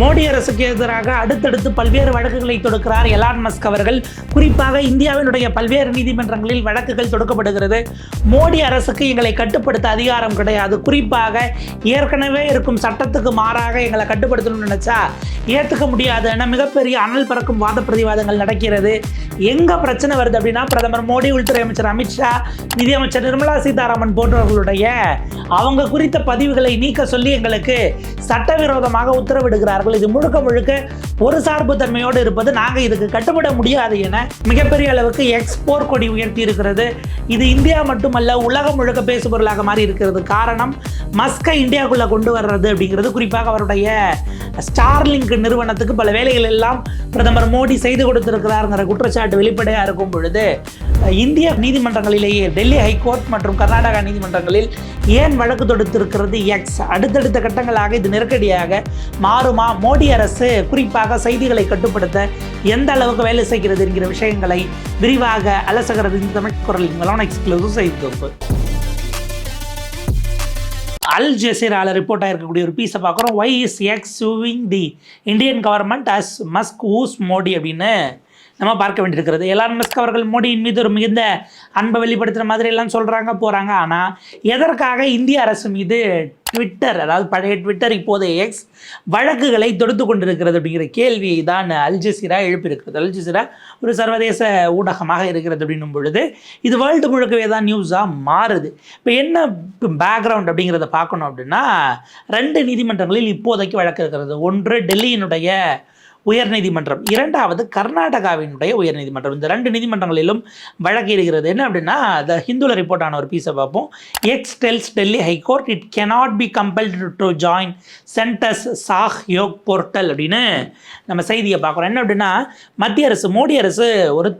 மோடி அரசுக்கு எதிராக அடுத்தடுத்து பல்வேறு வழக்குகளை தொடுக்கிறார் எலான் மஸ்க் அவர்கள். குறிப்பாக இந்தியாவினுடைய பல்வேறு நீதிமன்றங்களில் வழக்குகள் தொடுக்கப்படுகிறது. மோடி அரசுக்கு எங்களை கட்டுப்படுத்த அதிகாரம் கிடையாது. குறிப்பாக ஏற்கனவே இருக்கும் சட்டத்துக்கு மாறாக எங்களை கட்டுப்படுத்தணும்னு நினைச்சா ஏற்றுக்க முடியாது என மிகப்பெரிய அனல் பறக்கும் வாத பிரதிவாதங்கள் நடக்கிறது. எங்க பிரச்சனை வருது அப்படின்னா பிரதமர் மோடி உள்துறை அமைச்சர் அமித்ஷா நிதியமைச்சர் நிர்மலா சீதாராமன் போன்றவர்களுடைய அவங்க குறித்த பதிவுகளை நீக்க சொல்லி எங்களுக்கு சட்டவிரோதமாக உத்தரவிடுகிறார்கள். இது முழுக்க முழுக்க ஒரு சார்பு தன்மையோடு இருப்பது நாங்கள் இதுக்கு கட்டுப்பட முடியாது என மிகப்பெரிய அளவுக்கு எக்ஸ்போர் கொடி உயர்த்தி இருக்கிறது. இது இந்தியா மட்டுமல்ல உலகம் முழுக்க பேசுபொருளாக மாறி இருக்கிறது. காரணம் மஸ்கை இந்தியாவுக்குள்ளே கொண்டு வர்றது அப்படிங்கிறது. குறிப்பாக அவருடைய ஸ்டார்லிங்க் நிறுவனத்துக்கு பல வேலைகள் எல்லாம் பிரதமர் மோடி செய்து கொடுத்திருக்கிறாருங்கிற குற்றச்சாட்டு வெளிப்படையாக இருக்கும் பொழுது இந்திய நீதிமன்றங்களிலேயே டெல்லி ஹைகோர்ட் மற்றும் கர்நாடகா நீதிமன்றங்களில் ஏன் வழக்கு தொடுத்திருக்கிறது? எக்ஸ் அடுத்தடுத்த கட்டங்களாக இது நெருக்கடியாக மாறுமா? மோடி அரசு குறிப்பாக செய்திகளை கட்டுப்படுத்த எந்த அளவுக்கு வேலை செய்கிறது என்கிற விஷயங்களை விரிவாக அலசுகிறது இந்த தமிழ் குரல் மூலம் எக்ஸ்க்ளூசிவ் செய்தி அல் ஜெசீரால ரிப்போர்ட் ஆகிருக்கக்கூடிய ஒரு பீஸை பார்க்குறோம். Why is X suing the Indian government as Musk sues Modi அப்படின்னு. நம்ம பார்க்க வேண்டியிருக்கிறது. எலான் மஸ்க் அவர்கள் மோடியின் மீது ஒரு மிகுந்த அன்பை வெளிப்படுத்துகிற மாதிரி எல்லாம் சொல்கிறாங்க போகிறாங்க ஆனால் எதற்காக இந்திய அரசு மீது ட்விட்டர் அதாவது பழைய ட்விட்டர் இப்போது எக்ஸ் வழக்குகளை தொடுத்து கொண்டிருக்கிறது அப்படிங்கிற கேள்வியை தான் அல்ஜசீரா எழுப்பியிருக்கிறது. அல்ஜசீரா ஒரு சர்வதேச ஊடகமாக இருக்கிறது அப்படின்னும் பொழுது இது வேர்ல்டு முழுக்கவே தான் நியூஸாக மாறுது. இப்போ என்ன பேக்ரவுண்ட் அப்படிங்கிறத பார்க்கணும் அப்படின்னா ரெண்டு நீதிமன்றங்களில் இப்போதைக்கு வழக்கு இருக்கிறது. ஒன்று டெல்லியினுடைய உயர்நீதிமன்றம். இரண்டாவது கர்நாடகாவினுடைய உயர்நீதிமன்றம். இந்த ரெண்டு நீதிமன்றங்களிலும் வழக்கு இருக்கிறது என்ன அப்படின்னா த ஹிந்துல ரிப்போர்ட் ஆன ஒரு பீஸை பார்ப்போம். X tells Delhi high court it cannot be compelled to join Centre's Sahyog portal அப்படின்னு நம்ம செய்தியை பார்க்குறோம். என்ன அப்படின்னா மத்திய அரசு மோடி அரசு ஒரு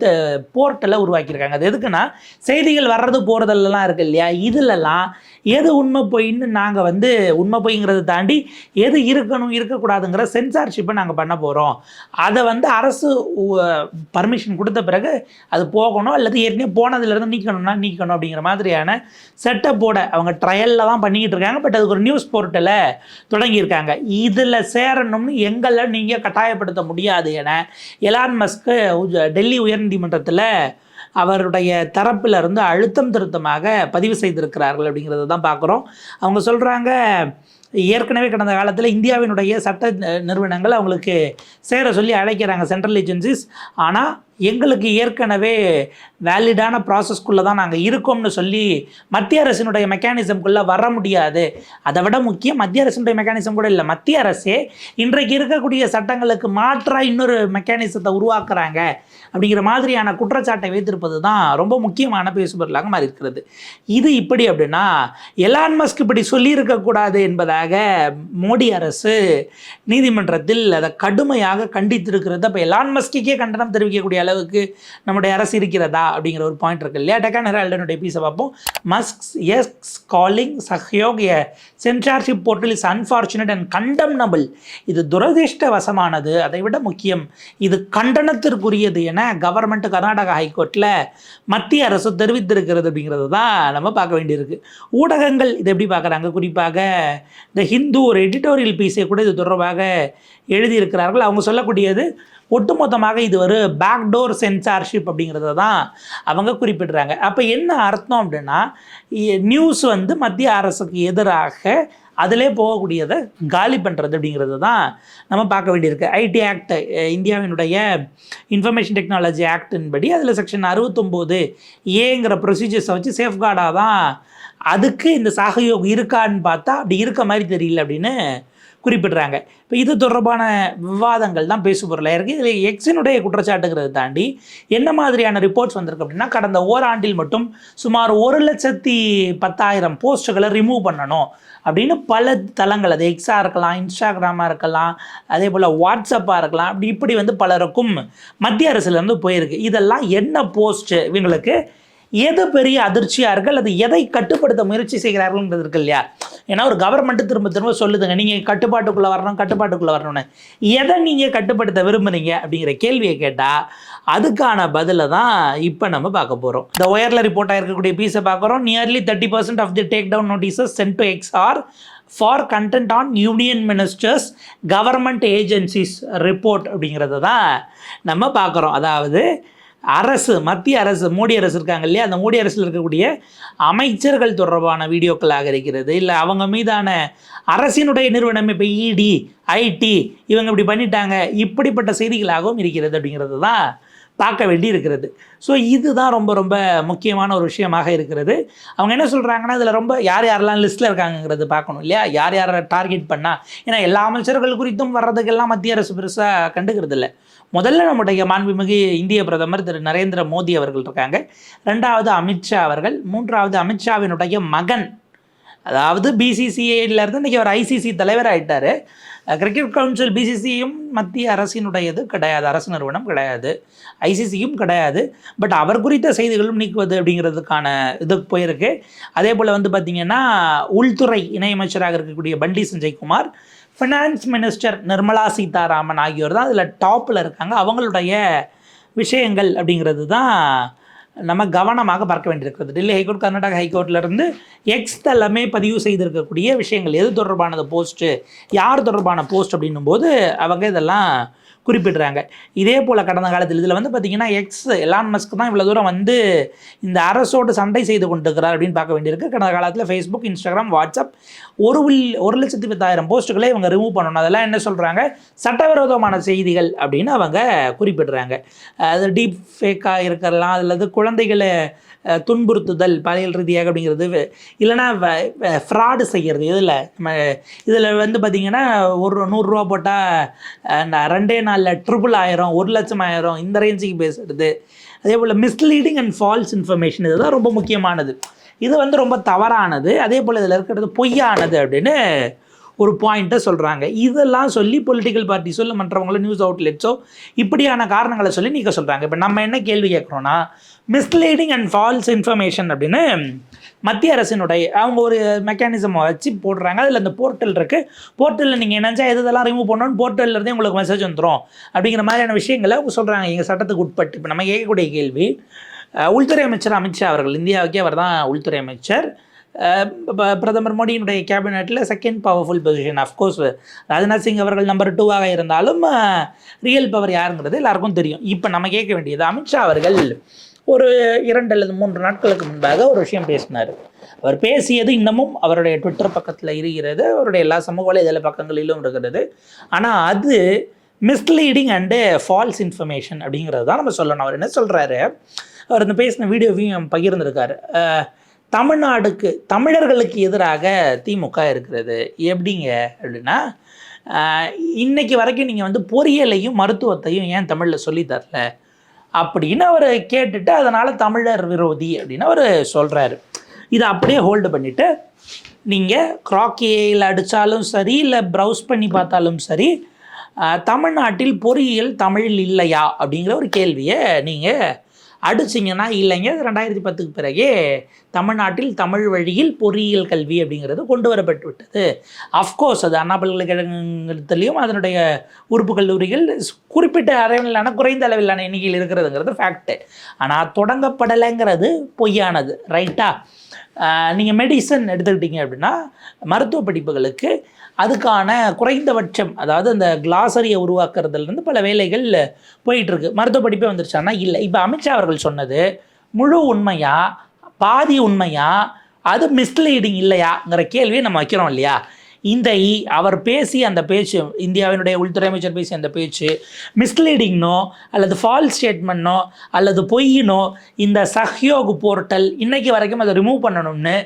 போர்ட்டலை உருவாக்கியிருக்காங்க. அது எதுக்குன்னா செய்திகள் வர்றது போகிறதெல்லாம் இருக்கு இல்லையா? இதுலலாம் எது உண்மை பொய்ன்னு நாங்கள் வந்து உண்மை பொய்ங்கிறத தாண்டி எது இருக்கணும் இருக்கக்கூடாதுங்கிற சென்சார்ஷிப்பை நாங்கள் பண்ண போகிறோம் அதை வந்து அரசு பர்மிஷன் கொடுத்த பிறகு அது போகணும் அல்லது ஏற்கனவே போனதுலேருந்து நீக்கணும்னா நீக்கணும் அப்படிங்கிற மாதிரியான செட்டப்போட அவங்க ட்ரையலில் தான் பண்ணிக்கிட்டு இருக்காங்க. பட் அதுக்கு ஒரு நியூஸ் போர்ட்டலை தொடங்கியிருக்காங்க. இதில் சேரணும்னு எங்களை நீங்கள் கட்டாயப்படுத்த முடியாது என எலான் மஸ்க்கு டெல்லி உயர்நீதிமன்றத்தில் அவருடைய தரப்பில் இருந்து அழுத்தம் திருத்தமாக பதிவு செய்திருக்கிறார்கள் அப்படிங்கிறத தான் பார்க்குறோம். அவங்க சொல்கிறாங்க ஏற்கனவே கடந்த காலத்தில் இந்தியாவினுடைய சட்ட நிறுவனங்கள் அவங்களுக்கு சேர சொல்லி அழைக்கிறாங்க சென்ட்ரல் ஏஜென்சிஸ் ஆனால் எங்களுக்கு ஏற்கனவே வேலிடான ப்ராசஸ்க்குள்ளே தான் நாங்கள் இருக்கோம்னு சொல்லி மத்திய அரசினுடைய மெக்கானிசம்குள்ளே வர முடியாது. அதை விட முக்கியம் மத்திய அரசினுடைய மெக்கானிசம் கூட இல்லை. மத்திய அரசே இன்றைக்கு இருக்கக்கூடிய சட்டங்களுக்கு மாற்றாக இன்னொரு மெக்கானிசத்தை உருவாக்குறாங்க. அப்படிங்கிற மாதிரியான குற்றச்சாட்டை வைத்திருப்பது தான் ரொம்ப முக்கியமான பேசுபொருளாக மாறி இருக்கிறது இது இப்படி அப்படின்னா எலான் மஸ்க் இப்படி சொல்லியிருக்கக்கூடாது என்பதாக மோடி அரசு நீதிமன்றத்தில் அதை கடுமையாக கண்டித்திருக்கிறது. அப்போ எலான் மஸ்கிக்கே கண்டனம் தெரிவிக்கக்கூடிய அளவுக்கு நம்முடைய அரசு இருக்கிறதா அப்படிங்கிற ஒரு பாயிண்ட் இருக்கு. இல்லையா? டெக்கான் ஹெரால்டனுடைய பீஸை பார்ப்போம். Musk X calling Sahyog censorship portal is unfortunate and condemnable இது துரதிருஷ்டவசமானது. அதை விட முக்கியம் இது கண்டனத்திற்குரியது என கவர்மெண்ட் கர்நாடகா ஹைகோர்ட்டில் மத்திய அரசு தெரிவித்திருக்கிறது அப்படிங்கிறது தான் நம்ம பார்க்க வேண்டியிருக்கு. ஊடகங்கள் இதை எப்படி பார்க்குறாங்க? குறிப்பாக இந்த ஹிந்து ஒரு எடிட்டோரியல் பீஸை கூட இது தொடர்பாக எழுதியிருக்கிறார்கள். அவங்க சொல்லக்கூடியது ஒட்டுமொத்தமாக இது ஒரு பேக்டோர் சென்சார்ஷிப் அப்படிங்கிறத தான் அவங்க குறிப்பிடுறாங்க. அப்போ என்ன அர்த்தம் அப்படின்னா நியூஸ் வந்து மத்திய அரசுக்கு எதிராக அதிலே போகக்கூடியதை காலி பண்ணுறது அப்படிங்கிறது தான் நம்ம பார்க்க வேண்டியிருக்கு. ஐடி ஆக்ட் இந்தியாவினுடைய இன்ஃபர்மேஷன் டெக்னாலஜி ஆக்டின்படி அதில் செக்ஷன் அறுபத்தொம்போது ஏங்கிற ப்ரொசீஜர்ஸை வச்சு சேஃப்கார்டாக தான் அதுக்கு இந்த சகயோக் இருக்கான்னு பார்த்தா அப்படி இருக்க மாதிரி தெரியல அப்படின்னு குறிப்பிடுறாங்க. இப்போ இது தொடர்பான விவாதங்கள் தான் பேசுபொருளாக இருக்குது இதில் எக்ஸினுடைய குற்றச்சாட்டுங்கிறத தாண்டி என்ன மாதிரியான ரிப்போர்ட்ஸ் வந்திருக்கு அப்படின்னா கடந்த ஓராண்டில் மட்டும் சுமார் ஒரு லட்சத்தி பத்தாயிரம் போஸ்ட்டுகளை ரிமூவ் பண்ணணும் அப்படின்னு பல தளங்கள் அது எக்ஸாக இருக்கலாம் இன்ஸ்டாகிராமாக இருக்கலாம் அதே போல் வாட்ஸ்அப்பாக இருக்கலாம் அப்படி இப்படி வந்து பலருக்கும் மத்திய அரசுலேருந்து போயிருக்கு. இதெல்லாம் என்ன போஸ்ட்டு இவங்களுக்கு எது பெரிய அதிர்ச்சியாக இருக்குது அல்லது எதை கட்டுப்படுத்த முயற்சி செய்கிறார்கள்ன்றது இருக்கு இல்லையா? ஏன்னா ஒரு கவர்மெண்ட்டு திரும்ப திரும்ப சொல்லுதுங்க நீங்கள் கட்டுப்பாட்டுக்குள்ளே வரணும் கட்டுப்பாட்டுக்குள்ளே வரணும்னு. எதை நீங்கள் கட்டுப்படுத்த விரும்புகிறீங்க அப்படிங்கிற கேள்வியை கேட்டால் அதுக்கான பதிலை தான் இப்போ நம்ம பார்க்க போகிறோம் இந்த ஒயரில் ரிப்போர்ட் ஆகிருக்கக்கூடிய பீஸை பார்க்குறோம். Nearly thirty percent of the take down notices sent to X are for content on union ministers government agencies report அப்படிங்கிறத தான் நம்ம பார்க்குறோம். அதாவது அரசு மத்திய அரசு மோடி அரசு இருக்காங்க இல்லையா? அந்த மோடி அரசில் இருக்கக்கூடிய அமைச்சர்கள் தொடர்பான வீடியோக்களாக இருக்கிறது இல்லை அவங்க மீதான அரசினுடைய நிறுவனம் இப்போ இடி ஐடி இவங்க இப்படி பண்ணிட்டாங்க. இப்படிப்பட்ட செய்திகளாகவும் இருக்கிறது அப்படிங்கிறது தான் பார்க்க வேண்டி இருக்கிறது ஸோ இதுதான் ரொம்ப ரொம்ப முக்கியமான ஒரு விஷயமாக இருக்கிறது. அவங்க என்ன சொல்கிறாங்கன்னா இதில் ரொம்ப யார் யாரெல்லாம் லிஸ்ட்டில் இருக்காங்கங்கிறது பார்க்கணும் இல்லையா? யார் யாரை டார்கெட் பண்ணால் ஏன்னா எல்லா அமைச்சர்கள் குறித்தும் வர்றதுக்கெல்லாம் மத்திய அரசு பெருசாக கண்டுக்கிறது இல்லை முதல்ல நம்முடைய மாண்புமிகு இந்திய பிரதமர் திரு நரேந்திர மோடி அவர்கள் இருக்காங்க. ரெண்டாவது அமித்ஷா அவர்கள். மூன்றாவது அமித்ஷாவினுடைய மகன் அதாவது பிசிசிஐலேருந்து இன்றைக்கி அவர் ஐசிசி தலைவர் ஆகிட்டார் கிரிக்கெட் கவுன்சில் பிசிசியும் மத்திய அரசினுடையது கிடையாது. அரசு நிறுவனம் கிடையாது. ஐசிசியும் கிடையாது. பட் அவர் குறித்த செய்திகளும் நீக்குவது அப்படிங்கிறதுக்கான இது போயிருக்கு. அதே போல் வந்து பார்த்திங்கன்னா உள்துறை இணையமைச்சராக இருக்கக்கூடிய பண்டி சஞ்சய்குமார் ஃபினான்ஸ் மினிஸ்டர் நிர்மலா சீதாராமன் ஆகியோர் தான் அதில் டாப்பில் இருக்காங்க. அவங்களுடைய விஷயங்கள் அப்படிங்கிறது தான் நம்ம கவனமாக பார்க்க வேண்டியிருக்கிறது. டெல்லி ஹைகோர்ட் கர்நாடக ஹைகோர்ட்லேருந்து எக்ஸ் தளமே பதிவு செய்திருக்கக்கூடிய விஷயங்கள். எது தொடர்பானது போஸ்ட்டு யார் தொடர்பான போஸ்ட் அப்படின்னும் போது அவங்க இதெல்லாம் குறிப்பிடுறாங்க. இதே போல் கடந்த காலத்தில் இதில் வந்து பார்த்திங்கன்னா எக்ஸ் எலான் மஸ்க் தான் இவ்வளோ தூரம் வந்து இந்த அரசோடு சண்டை செய்து கொண்டிருக்கிறார் அப்படின்னு பார்க்க வேண்டியிருக்கு. கடந்த காலத்தில் ஃபேஸ்புக் இன்ஸ்டாகிராம் வாட்ஸ்அப் ஒரு ஒரு லட்சத்தி பத்தாயிரம் போஸ்ட்டுகளை இவங்க ரிமூவ் பண்ணணும். அதெல்லாம் என்ன சொல்கிறாங்க சட்டவிரோதமான செய்திகள் அப்படின்னு அவங்க குறிப்பிடுறாங்க. அது டீப் ஃபேக்காக இருக்கலாம் அல்லது குழந்தைகளை துன்புறுத்துதல் பாலியல் ரீதியாக அப்படிங்கிறது வே- இல்லைன்னா ஃப்ராடு செய்கிறது இதில் நம்ம இதில் வந்து பார்த்திங்கன்னா ஒரு நூறுரூவா போட்டால் ரெண்டே நாளில் ட்ரிபிள் ஆயிரம் ஒரு லட்சம் ஆயிரம் இந்த ரேஞ்சுக்கு பேசுறது அதே போல் மிஸ்லீடிங் அண்ட் ஃபால்ஸ் இன்ஃபர்மேஷன் இதுதான் ரொம்ப முக்கியமானது. இது வந்து ரொம்ப தவறானது. அதே போல் இதில் இருக்கிறது பொய்யானது அப்படின்னு ஒரு பாயிண்ட்டை சொல்கிறாங்க இதெல்லாம் சொல்லி பொலிட்டிக்கல் பார்ட்டிஸோ இல்லை மற்றவங்களோ நியூஸ் அவுட்லெட்ஸோ இப்படியான காரணங்களை சொல்லி நீக்க சொல்கிறாங்க இப்போ நம்ம என்ன கேள்வி கேட்குறோன்னா மிஸ்லீடிங் அண்ட் ஃபால்ஸ் இன்ஃபர்மேஷன் அப்படின்னு மத்திய அரசினுடைய அவங்க ஒரு மெக்கானிசம் வச்சு போடுறாங்க. அதில் அந்த போர்ட்டல் இருக்குது போர்ட்டலில் நீங்கள் நினச்சா எது இதெல்லாம் ரிமூவ் பண்ணணும்னு போர்ட்டல்லேருந்தே உங்களுக்கு மெசேஜ் வந்துடும் அப்படிங்கிற மாதிரியான விஷயங்களை அவங்க சொல்கிறாங்க எங்கள் சட்டத்துக்கு உட்பட்டு. இப்போ நம்ம கேட்கக்கூடிய கேள்வி உள்துறை அமைச்சர் அமித்ஷா அவர்கள் இந்தியாவுக்கே அவர் தான் உள்துறை அமைச்சர். ப- பிரதமர் மோடியினுடைய கேபினெட்டில் second powerful position of course Rajnath Singh அவர்கள் நம்பர் டூவாக இருந்தாலும் ரியல் பவர் யாருங்கிறது எல்லாருக்கும் தெரியும். இப்போ நம்ம கேட்க வேண்டியது அமித்ஷா அவர்கள் ஒரு இரண்டு அல்லது மூன்று நாட்களுக்கு முன்பாக ஒரு விஷயம் பேசினார். அவர் பேசியது இன்னமும் அவருடைய ட்விட்டர் பக்கத்தில் இருக்கிறது அவருடைய எல்லா சமூக வலைதள பக்கங்களிலும் இருக்கிறது. ஆனால் அது மிஸ்லீடிங் அண்டு ஃபால்ஸ் இன்ஃபர்மேஷன் அப்படிங்கிறது தான் நம்ம சொல்லணும். அவர் என்ன சொல்கிறாரு அவர் இந்த பேசின வீடியோவையும் பகிர்ந்திருக்காரு. தமிழ்நாடுக்கு தமிழர்களுக்கு எதிராக திமுக இருக்கிறது. எப்படிங்க அப்படின்னா இன்னைக்கு வரைக்கும் நீங்கள் வந்து பொறியியலையும் மருத்துவத்தையும் ஏன் தமிழில் சொல்லித் தரல? அப்படின்னு அவர் கேட்டுட்டு அதனால் தமிழர் விரோதி அப்படின்னு அவர் சொல்கிறாரு இதை அப்படியே ஹோல்டு பண்ணிவிட்டு நீங்கள் கிராக்கியில் அடித்தாலும் சரி இல்லை ப்ரௌஸ் பண்ணி பார்த்தாலும் சரி தமிழ்நாட்டில் பொறியியல் தமிழில் இல்லையா? அப்படிங்கிற ஒரு கேள்வியை நீங்கள் அடிச்சிங்கன்னா இல்லைங்க. ரெண்டாயிரத்தி பத்துக்கு பிறகே தமிழ்நாட்டில் தமிழ் வழியில் பொறியியல் கல்வி அப்படிங்கிறது கொண்டு வரப்பட்டு விட்டது. அஃப்கோர்ஸ் அது அண்ணா பல்கலைக்கழகத்திலையும் அதனுடைய உறுப்பு கல்லூரிகள் குறிப்பிட்ட அளவிலான குறைந்த அளவிலான எண்ணிக்கையில் இருக்கிறதுங்கிறது ஃபேக்ட்டு ஆனால் தொடங்கப்படலைங்கிறது பொய்யானது ரைட்டா நீங்கள் மெடிசன் எடுத்துக்கிட்டீங்க அப்படின்னா மருத்துவ படிப்புகளுக்கு அதுக்கான குறைந்தபட்சம் அதாவது அந்த கிளாசரியை உருவாக்குறதுலேருந்து பல வேலைகள் போயிட்டுருக்கு. மருத்துவ படிப்பே வந்துருச்சான்னா இல்லை. இப்போ அமித்ஷா அவர்கள் சொன்னது முழு உண்மையா பாதி உண்மையா அது மிஸ்லீடிங் இல்லையாங்கிற கேள்வியை நம்ம வைக்கிறோம் இல்லையா? இந்த அவர் பேசி அந்த பேச்சு இந்தியாவினுடைய உள்துறை அமைச்சர் பேசி அந்த பேச்சு மிஸ்லீடிங்னோ அல்லது ஃபால்ஸ் ஸ்டேட்மெண்ட்னோ அல்லது பொய்யினோ இந்த சஹ்யோக் போர்ட்டல் இன்னைக்கு வரைக்கும் அதை ரிமூவ் பண்ணணும்னு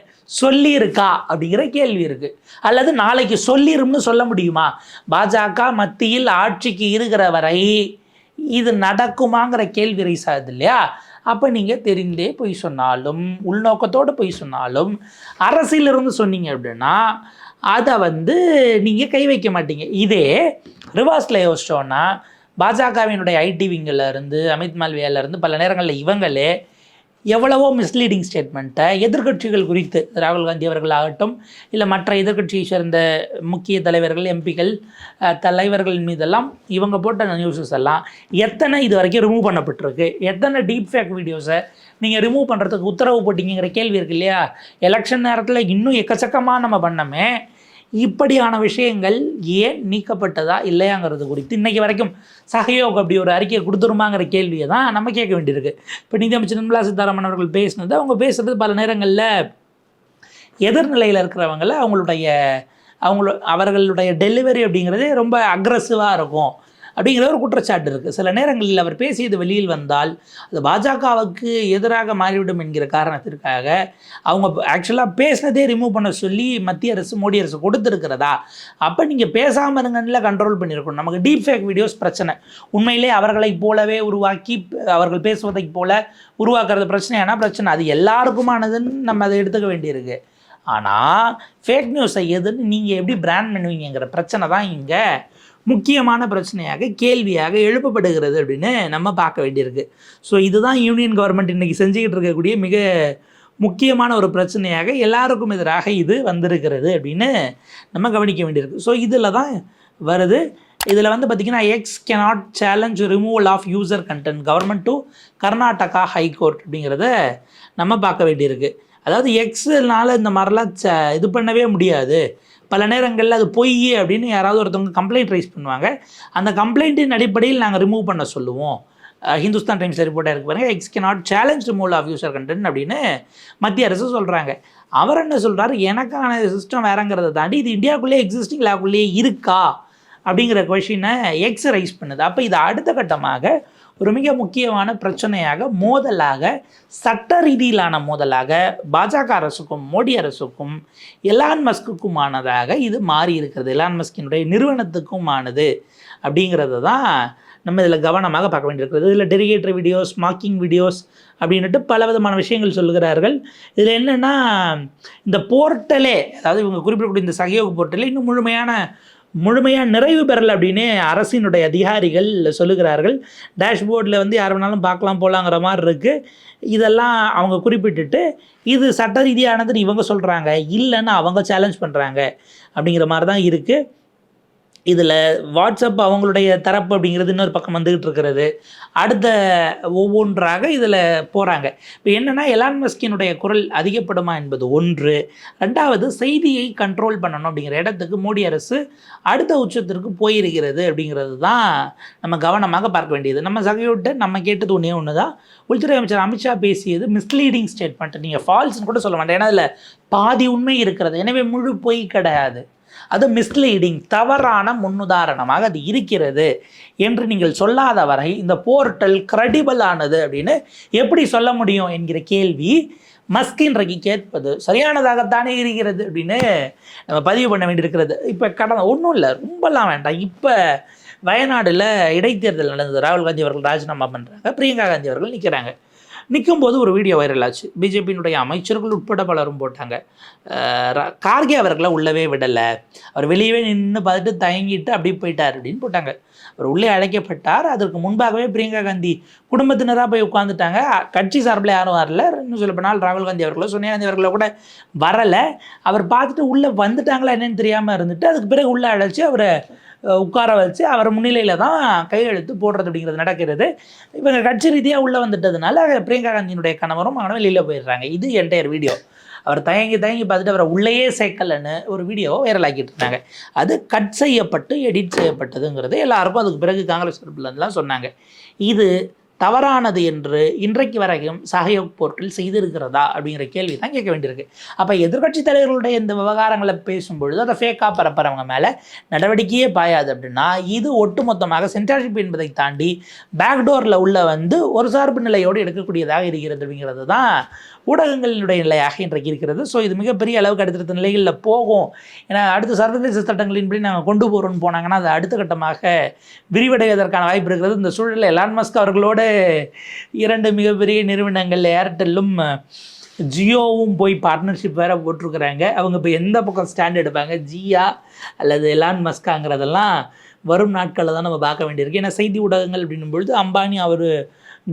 சொல்லியிருக்கா அப்படிங்கிற கேள்வி இருக்குது அல்லது நாளைக்கு சொல்லிரும்னு சொல்ல முடியுமா? பாஜக மத்தியில் ஆட்சிக்கு இருக்கிற வரை இது நடக்குமாங்கிற கேள்வி ரைஸ் ஆகுது இல்லையா? அப்போ நீங்கள் தெரிந்தே பொய் சொன்னாலும் உள்நோக்கத்தோடு பொய் சொன்னாலும் அரசியலிருந்து சொன்னீங்க அப்படின்னா அதை வந்து நீங்கள் கை வைக்க மாட்டீங்க. இதே ரிவர்ஸில் யோசிச்சோன்னா பாஜகவினுடைய ஐடி விங்கிலேருந்து அமித் மால்வியாலேருந்து பல நேரங்களில் இவங்களே எவ்வளவோ மிஸ்லீடிங் ஸ்டேட்மெண்ட்டை எதிர்க்கட்சிகள் குறித்து ராகுல் காந்தி அவர்கள் ஆகட்டும் இல்லை மற்ற எதிர்க்கட்சியை சேர்ந்த முக்கிய தலைவர்கள் எம்பிக்கள் தலைவர்கள் மீதெல்லாம் இவங்க போட்ட நியூஸஸ் எல்லாம் எத்தனை இது வரைக்கும் ரிமூவ் பண்ணப்பட்டிருக்கு? எத்தனை டீப் ஃபேக் வீடியோஸை நீங்கள் ரிமூவ் பண்ணுறதுக்கு உத்தரவு போட்டிங்கிற கேள்வி இருக்கு இல்லையா? எலெக்ஷன் நேரத்தில் இன்னும் எக்கச்சக்கமாக நம்ம பண்ணமே. இப்படியான விஷயங்கள் ஏன் நீக்கப்பட்டதா இல்லையாங்கிறது குறித்து இன்றைக்கி வரைக்கும் சகயோக் அப்படி ஒரு அறிக்கையை கொடுத்துருமாங்கிற கேள்வியை தான் நம்ம கேட்க வேண்டியிருக்கு. இப்போ நிதியமைச்சர் நிர்மலா சீதாராமன் அவர்கள் பேசினது அவங்க பேசுகிறது பல நேரங்களில் எதிர்நிலையில் இருக்கிறவங்கள அவங்களுடைய அவங்கள அவர்களுடைய டெலிவரி அப்படிங்கிறது ரொம்ப அக்ரஸிவாக இருக்கும். அப்படிங்கிற ஒரு குற்றச்சாட்டு இருக்குது சில நேரங்களில் அவர் பேசியது வெளியில் வந்தால் அது பாஜகவுக்கு எதிராக மாறிவிடும் என்கிற காரணத்திற்காக அவங்க ஆக்சுவலாக பேசினதே ரிமூவ் பண்ண சொல்லி மத்திய அரசு மோடி அரசு கொடுத்துருக்கிறதா? அப்போ நீங்கள் பேசாமல் இருங்கன்னு கண்ட்ரோல் பண்ணியிருக்கணும். நமக்கு டீப் ஃபேக் வீடியோஸ் பிரச்சனை. உண்மையிலே அவர்களைப் போலவே உருவாக்கி அவர்கள் பேசுவதைப் போல உருவாக்குறது ஏன்னா பிரச்சனை அது எல்லாருக்குமானதுன்னு நம்ம அதை எடுத்துக்க வேண்டியிருக்கு. ஆனால் ஃபேக் நியூஸை எதுன்னு நீங்கள் எப்படி பிராண்ட் பண்ணுவீங்கிற பிரச்சனை தான் இங்கே. முக்கியமான பிரச்சனையாக கேள்வியாக எழுப்பப்படுகிறது அப்படின்னு நம்ம பார்க்க வேண்டியிருக்கு. ஸோ இதுதான் யூனியன் கவர்மெண்ட் இன்றைக்கி செஞ்சுக்கிட்டு இருக்கக்கூடிய மிக முக்கியமான ஒரு பிரச்சனையாக எல்லாருக்கும் எதிராக இது வந்திருக்கிறது அப்படின்னு நம்ம கவனிக்க வேண்டியிருக்கு. ஸோ இதில் தான் வருது. இதில் வந்து பார்த்திங்கன்னா X cannot challenge removal of user content government to Karnataka high court அப்படிங்கிறத நம்ம பார்க்க வேண்டியிருக்கு. அதாவது எக்ஸ்னால இந்த மாதிரிலாம் ச இது பண்ணவே முடியாது. பல நேரங்களில் அது பொய் அப்படின்னு யாராவது ஒருத்தவங்க கம்ப்ளைண்ட் ரைஸ் பண்ணுவாங்க. அந்த கம்ப்ளைண்ட்டின் அடிப்படையில் நாங்கள் ரிமூவ் பண்ண சொல்லுவோம். ஹிந்துஸ்தான் டைம்ஸ் ரிப்போர்ட்டாக இருக்கு பாருங்கள் X cannot challenge removal of user content அப்படின்னு மத்திய அரசு சொல்கிறாங்க அவர் என்ன சொல்கிறார் எனக்கான சிஸ்டம் வேறங்கிறத தாண்டி இது இந்தியாவுக்குள்ளேயே எக்ஸிஸ்டிங் லாக்குள்ளேயே இருக்கா? அப்படிங்கிற கொஷினை எக்ஸ் ரைஸ் பண்ணுது. அப்போ இது அடுத்த கட்டமாக ஒரு மிக முக்கியமான பிரச்சனையாக மோதலாக சட்ட ரீதியிலான மோதலாக பாஜக அரசுக்கும் மோடி அரசுக்கும் எலான் மஸ்குக்குமானதாக இது மாறி இருக்கிறது. எலான் மஸ்கினுடைய நிறுவனத்துக்கும் ஆனது அப்படிங்கிறது தான் நம்ம இதில் கவனமாக பார்க்க வேண்டியிருக்கிறது. இதில் டெரிகேட்டர் வீடியோஸ் மாக்கிங் வீடியோஸ் அப்படின்ட்டு பல விதமான விஷயங்கள் சொல்லுகிறார்கள். இதில் என்னென்னா இந்த போர்ட்டலே அதாவது இவங்க குறிப்பிடக்கூடிய இந்த சகயோக போர்ட்டலே இன்னும் முழுமையான முழுமையாக நிறைவு பெறலை அப்படின்னு அரசினுடைய அதிகாரிகள் சொல்லுகிறார்கள். டேஷ்போர்டில் வந்து யார் வேணாலும் பார்க்கலாம் போகலாங்கிற மாதிரி இருக்குது இதெல்லாம் அவங்க குறிப்பிட்டுட்டு இது சட்ட ரீதியானதுன்னு இவங்க சொல்கிறாங்க இல்லைன்னு அவங்க சேலஞ்ச் பண்ணுறாங்க அப்படிங்கிற மாதிரி தான் இருக்குது இதில் வாட்ஸ்அப் அவங்களுடைய தரப்பு அப்படிங்கிறது இன்னொரு பக்கம் வந்துக்கிட்டு இருக்கிறது. அடுத்த ஒவ்வொன்றாக இதில் போகிறாங்க இப்போ என்னென்னா எலான் மஸ்கினுடைய குரல் அதிகப்படுமா என்பது ஒன்று. ரெண்டாவது செய்தியை கண்ட்ரோல் பண்ணணும் அப்படிங்கிற இடத்துக்கு மோடி அரசு அடுத்த உச்சத்திற்கு போயிருக்கிறது அப்படிங்கிறது தான் நம்ம கவனமாக பார்க்க வேண்டியது. நம்ம சகையோட்ட நம்ம கேட்டது ஒன்றே ஒன்று தான் உள்துறை அமைச்சர் அமித்ஷா பேசியது மிஸ்லீடிங் ஸ்டேட்மெண்ட் நீங்கள் ஃபால்ஸ்னு கூட சொல்ல மாட்டேன். ஏன்னா அதில் பாதி உண்மை இருக்கிறது. எனவே முழு பொய் கிடையாது. அது மிஸ்லீடிங் தவறான முன்னுதாரணமாக அது இருக்கிறது என்று நீங்கள் சொல்லாத வரை இந்த போர்ட்டல் கிரெடிபிள் ஆனது அப்படின்னு எப்படி சொல்ல முடியும் என்கிற கேள்வி மஸ்கின்றைக்கு கேட்பது சரியானதாகத்தானே இருக்கிறது அப்படின்னு நம்ம பதிவு பண்ண வேண்டியிருக்கிறது. இப்போ கடந்த ஒன்றும் இல்லை ரொம்பலாம் வேண்டாம். இப்போ வயநாடில் இடைத்தேர்தல் நடந்தது. ராகுல் காந்தி அவர்கள் ராஜினாமா பண்ணுறாங்க பிரியங்கா காந்தி அவர்கள் நிற்கிறாங்க நிற்கும் போது ஒரு வீடியோ வைரல் ஆச்சு. பிஜேபியினுடைய அமைச்சர்கள் உட்பட பலரும் போட்டாங்க. கார்கே அவர்களை உள்ளவே விடலை. அவர் வெளியவே நின்று பார்த்துட்டு தயங்கிட்டு அப்படியே போயிட்டார் அப்படின்னு போட்டாங்க. அவர் உள்ளே அழைக்கப்பட்டார். அதற்கு முன்பாகவே பிரியங்கா காந்தி குடும்பத்தினராக போய் உட்காந்துட்டாங்க கட்சி சார்பில் யாரும் வரல. இன்னும் சொல்ல போனால் ராகுல் காந்தி அவர்களோ சோனியா காந்தி அவர்களோ கூட வரலை. அவர் பார்த்துட்டு உள்ளே வந்துட்டாங்களா என்னன்னு தெரியாமல் இருந்துட்டு அதுக்கு பிறகு உள்ளே அழைச்சி அவரை உட்கார வச்சு அவர் முன்னிலையில் தான் கையெழுத்து போடுறது அப்படிங்கிறது நடக்கிறது. இவங்க கட்சி ரீதியாக உள்ளே வந்துட்டதுனால பிரியங்கா காந்தியினுடைய கணவரும் அவனும் வெளியில் போயிடுறாங்க. இது என்டையர் வீடியோ அவர் தயங்கி தயங்கி பார்த்துட்டு அவரை உள்ளேயே சேர்க்கலன்னு ஒரு வீடியோ வைரல் ஆக்கிட்டு இருந்தாங்க. அது கட் செய்யப்பட்டு எடிட் செய்யப்பட்டதுங்கிறது எல்லாருக்கும் அதுக்கு பிறகு காங்கிரஸ் தரப்புலேருந்துலாம் சொன்னாங்க. இது தவறானது என்று இன்றைக்கு வரைக்கும் சகயோக் போர்ட்டில் செய்திருக்கிறதா அப்படிங்கிற கேள்வி தான் கேட்க வேண்டியிருக்கு. அப்போ எதிர்கட்சி தலைவர்களுடைய இந்த விவகாரங்களை பேசும்பொழுது அதை ஃபேக்காக பரப்புறவங்க மேலே நடவடிக்கையே பாயாது அப்படின்னா இது ஒட்டுமொத்தமாக சென்டர்ஷிப் என்பதை தாண்டி பேக்டோரில் உள்ள வந்து ஒரு சார்பு நிலையோடு எடுக்கக்கூடியதாக இருக்கிறது அப்படிங்கிறது தான் ஊடகங்களினுடைய நிலையாக இன்றைக்கு இருக்கிறது. ஸோ இது மிகப்பெரிய அளவுக்கு அடுத்தடுத்த நிலைகளில் போகும். ஏன்னா அடுத்த சர்வதேச சட்டங்களின்படி நாங்கள் கொண்டு போகிறோம்னு போனாங்கன்னா அது அடுத்த கட்டமாக விரிவடைவதற்கான வாய்ப்பு இருக்கிறது. இந்த சூழலில் எலான் மஸ்க் அவர்களோடு இரண்டு மிகப்பெரிய நிறுவனங்கள் ஏர்டெல்லும் ஜியோவும் போய் பார்ட்னர்ஷிப் வேறு போட்டிருக்கிறாங்க. அவங்க இப்போ எந்த பக்கம் ஸ்டாண்ட் எடுப்பாங்க? ஜியா அல்லது எலான் மஸ்காங்கிறதெல்லாம் வரும் நாட்களில் தான் நம்ம பார்க்க வேண்டியிருக்கு. ஏன்னா செய்தி ஊடகங்கள் அப்படின்னும் பொழுது அம்பானி அவர்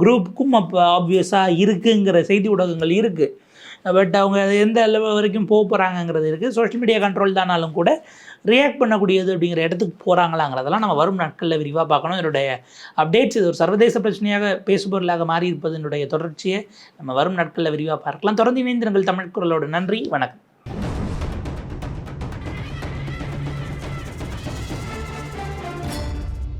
குரூப்புக்கும் அப்போ ஆப்வியஸாக இருக்குங்கிற செய்தி ஊடகங்கள் இருக்குது பட் அவங்க எந்த அளவு வரைக்கும் போக போகிறாங்கங்கிறது இருக்குது சோஷியல் மீடியா கண்ட்ரோல் தானாலும் கூட ரியாக்ட் பண்ணக்கூடியது அப்படிங்கிற இடத்துக்கு போகிறாங்களாங்கிறதெல்லாம் நம்ம வரும் நாட்களில் விரிவாக பார்க்கணும். என்னுடைய அப்டேட்ஸ் இது ஒரு சர்வதேச பிரச்சனையாக பேசுபொருளாக மாறி இருப்பது என்னுடைய தொடர்ச்சியை நம்ம வரும் நாட்களில் விரிவாக பார்க்கலாம். தொடர்ந்து இணைந்திருங்கள் தமிழ் குரலோட. நன்றி. வணக்கம்.